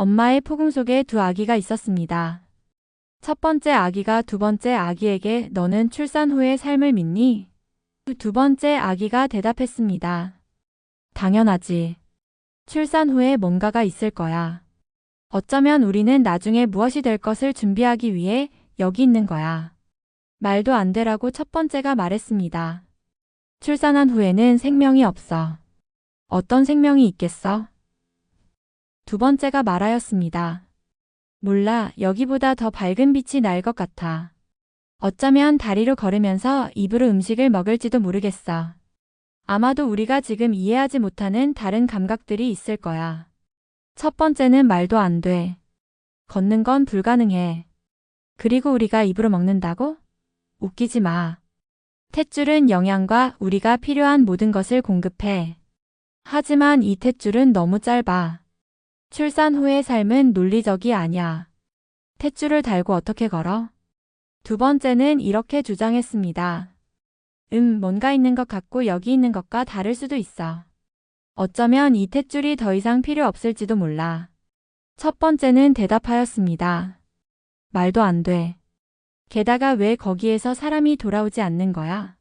엄마의 포궁 속에 두 아기가 있었습니다. 첫 번째 아기가 두 번째 아기에게 너는 출산 후의 삶을 믿니? 두 번째 아기가 대답했습니다. 당연하지. 출산 후에 뭔가가 있을 거야. 어쩌면 우리는 나중에 무엇이 될 것을 준비하기 위해 여기 있는 거야. 말도 안 되라고 첫 번째가 말했습니다. 출산한 후에는 생명이 없어. 어떤 생명이 있겠어? 두 번째가 말하였습니다. 몰라, 여기보다 더 밝은 빛이 날 것 같아. 어쩌면 다리로 걸으면서 입으로 음식을 먹을지도 모르겠어. 아마도 우리가 지금 이해하지 못하는 다른 감각들이 있을 거야. 첫 번째는 말도 안 돼. 걷는 건 불가능해. 그리고 우리가 입으로 먹는다고? 웃기지 마. 탯줄은 영양과 우리가 필요한 모든 것을 공급해. 하지만 이 탯줄은 너무 짧아. 출산 후의 삶은 논리적이 아니야. 탯줄을 달고 어떻게 걸어? 두 번째는 이렇게 주장했습니다. 음, 뭔가 있는 것 같고 여기 있는 것과 다를 수도 있어. 어쩌면 이 탯줄이 더 이상 필요 없을지도 몰라. 첫 번째는 대답하였습니다. 말도 안 돼. 게다가 왜 거기에서 사람이 돌아오지 않는 거야?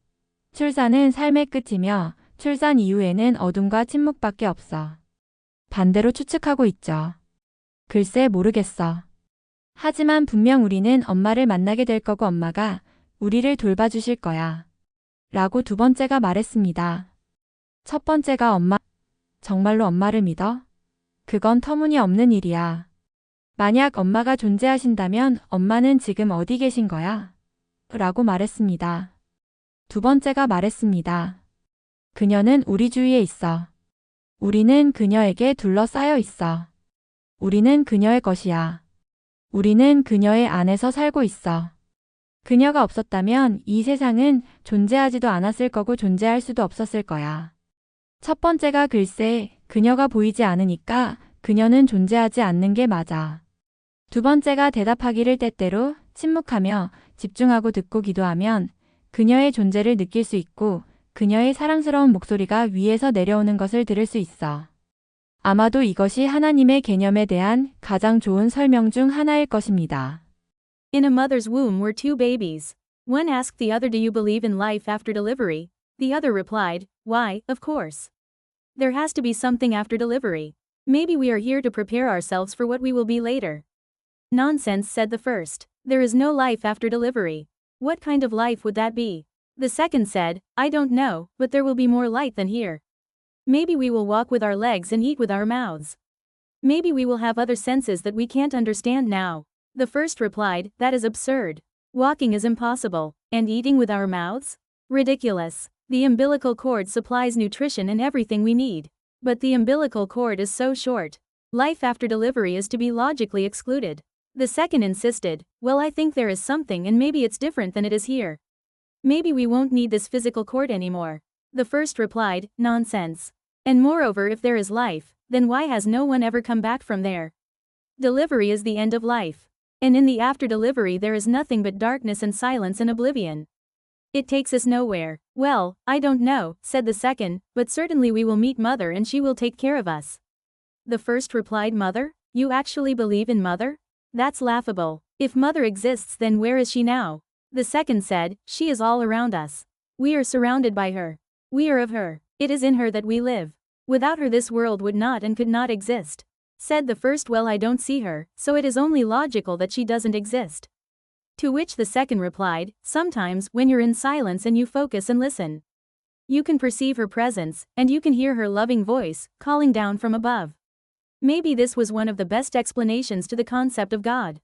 출산은 삶의 끝이며 출산 이후에는 어둠과 침묵밖에 없어. 반대로 추측하고 있죠. 글쎄 모르겠어. 하지만 분명 우리는 엄마를 만나게 될 거고 엄마가 우리를 돌봐주실 거야. 라고 두 번째가 말했습니다. 첫 번째가 엄마, 정말로 엄마를 믿어? 그건 터무니없는 일이야. 만약 엄마가 존재하신다면 엄마는 지금 어디 계신 거야? 라고 말했습니다. 두 번째가 말했습니다. 그녀는 우리 주위에 있어. 우리는 그녀에게 둘러싸여 있어. 우리는 그녀의 것이야. 우리는 그녀의 안에서 살고 있어. 그녀가 없었다면 이 세상은 존재하지도 않았을 거고 존재할 수도 없었을 거야. 첫 번째가 글쎄, 그녀가 보이지 않으니까 그녀는 존재하지 않는 게 맞아. 두 번째가 대답하기를 때때로 침묵하며 집중하고 듣고 기도하면 그녀의 존재를 느낄 수 있고 그녀의 사랑스러운 목소리가 위에서 내려오는 것을 들을 수 있어. 아마도 이것이 하나님의 개념에 대한 가장 좋은 설명 중 하나일 것입니다. In a mother's womb were two babies. One asked the other, Do you believe in life after delivery? The other replied, Why, of course. There has to be something after delivery. Maybe we are here to prepare ourselves for what we will be later. Nonsense, said the first. There is no life after delivery. What kind of life would that be? The second said, I don't know, but there will be more light than here. Maybe we will walk with our legs and eat with our mouths. Maybe we will have other senses that we can't understand now. The first replied, That is absurd. Walking is impossible. And eating with our mouths? Ridiculous. The umbilical cord supplies nutrition and everything we need. But the umbilical cord is so short. Life after delivery is to be logically excluded. The second insisted, Well, I think there is something and maybe it's different than it is here. Maybe we won't need this physical cord anymore. The first replied, Nonsense. And moreover, if there is life, then why has no one ever come back from there? Delivery is the end of life. And in the after delivery, there is nothing but darkness and silence and oblivion. It takes us nowhere. Well, I don't know, said the second, but certainly we will meet Mother and she will take care of us. The first replied, Mother? You actually believe in Mother? That's laughable. If Mother exists, then where is she now? The second said, She is all around us. We are surrounded by her. We are of her. It is in her that we live. Without her, this world would not and could not exist. Said the first, Well, I don't see her, so it is only logical that she doesn't exist. To which the second replied, Sometimes, when you're in silence and you focus and listen, you can perceive her presence, and you can hear her loving voice, calling down from above. Maybe this was one of the best explanations to the concept of God.